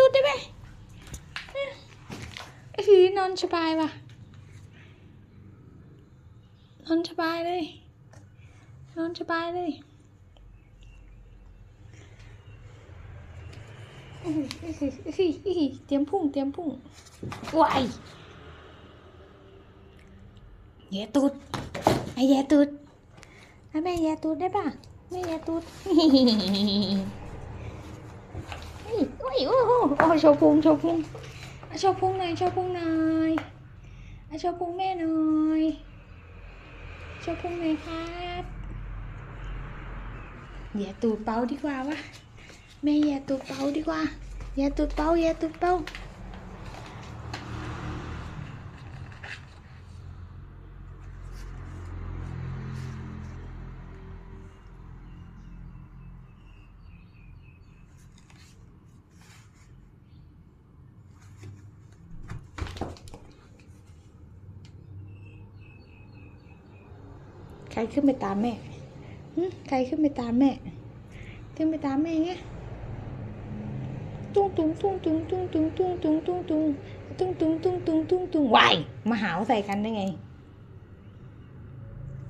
ตูดได้ไหมเอ้ยนอนสบายว่ะ นอนสบายเลย นอนสบายเลยอือหืออือหืออือหืออือหือเตรียมพุ่งเตรียมพุ่งวายแย่ตูดไอ้แย่ตูดไอ้แม่แย่ตูดได้ป่ะแม่แย่ตูดเฮ้ยโอ้ยโอ้โห โอ้โชว์พุงโชว์พุงอะโชว์พุงหน่อยโชว์พุงหน่อยโชว์พุงแม่หน่อยโชว์พุงหน่อยครับอย่าตูดเป่าดีกว่าวะแม่อย่าตูดเป่าดีกว่าอย่าตูดเป่าอย่าตูดเป่า รขึ้นไปตามแม่ใครขึ้นไปตามแม่ ขึ้นไปตามแม่ไงตุ้งตุ้งตุ้งตุ้งตุ้งตุ้งตุ้งตุ้งตุ้งตุ้งตุ้งตุ้งตุ้งตุ้งตุ้งตุ้งวายมาหาวใส่กันได้ไง